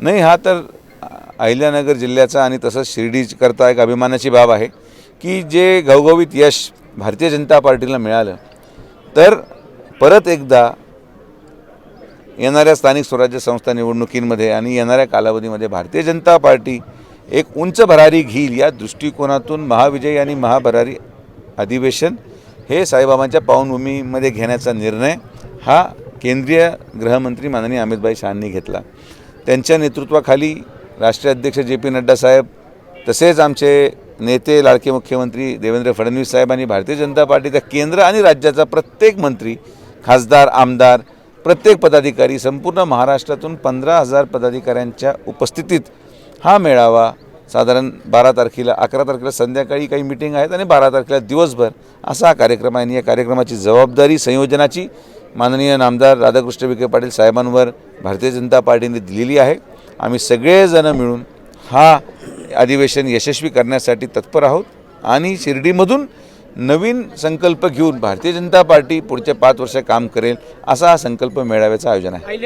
नाही हा तर अहिल्यानगर जिल्ह्याचा आणि तसंच शिर्डीकरता एक अभिमानाची बाब आहे की जे घवघवीत यश भारतीय जनता पार्टीला मिळालं तर परत एकदा येणाऱ्या स्थानिक स्वराज्य संस्था निवडणुकींमध्ये आणि येणाऱ्या कालावधीमध्ये भारतीय जनता पार्टी एक उंच भरारी घेईल या दृष्टिकोनातून महाविजय आणि महाभरारी अधिवेशन हे साईबाबांच्या पावनभूमीमध्ये घेण्याचा निर्णय हा केंद्रीय गृहमंत्री माननीय अमितभाई शहांनी घेतला. त्यांच्या नेतृत्वाखाली राष्ट्रीय अध्यक्ष जे पी नड्डा साहेब तसेच आमचे नेते लाडके मुख्यमंत्री देवेंद्र फडणवीस साहेब आणि भारतीय जनता पार्टीचा केंद्र आणि राज्याचा प्रत्येक मंत्री खासदार आमदार प्रत्येक पदाधिकारी संपूर्ण महाराष्ट्रातून पंधरा हजार पदाधिकाऱ्यांच्या उपस्थितीत हा मेळावा साधारण बारा तारखेला अकरा तारखेला संध्याकाळी काही मिटिंग आहेत आणि बारा तारखेला दिवसभर असा हा कार्यक्रम आहे आणि या कार्यक्रमाची जबाबदारी संयोजनाची माननीय नामदार राधाकृष्ण विखे पाटील साहेबांवर भारतीय जनता पार्टीने दिलेली आहे. आम्ही सगळेजण मिळून हा अधिवेशन यशस्वी करण्यासाठी तत्पर आहोत आणि शिर्डीमधून नवीन संकल्प घेऊन भारतीय जनता पार्टी पुढच्या पाच वर्ष काम करेल असा हा संकल्प मेळाव्याचं आयोजन आहे.